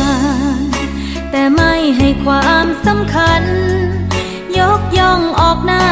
น แต่ไม่ให้ความสำคัญ ยกย่องออกหน้า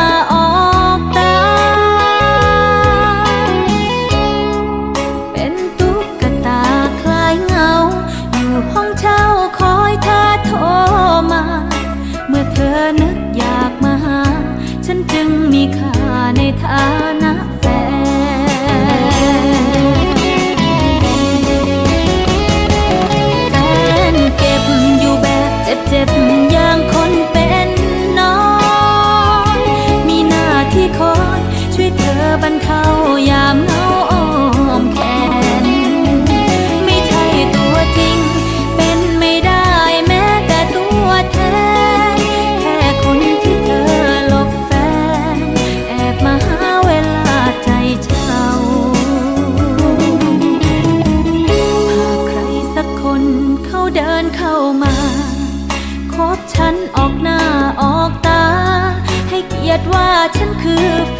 ฉันคือ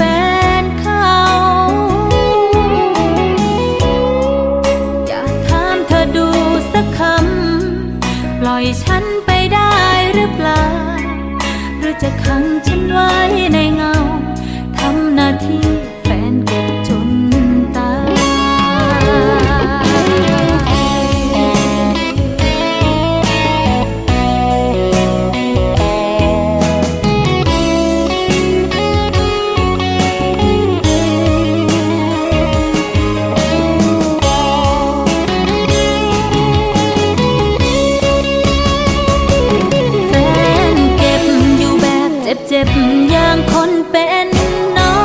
จ็บอย่างคนเป็นน้อ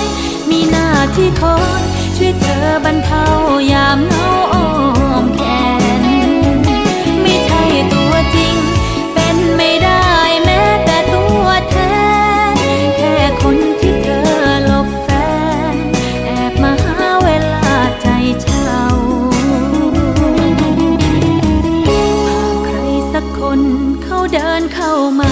ย มีหน้าที่คอยช่วยเธอบรรเทายามเหงาอ้อมแขน ไม่ใช่ตัวจริง เป็นไม่ได้แม้แต่ตัวแทน แค่คนที่เธอหลบแฟน แอบมาหาเวลาใจเช่าหากใครสักคนเขาเดินเข้ามา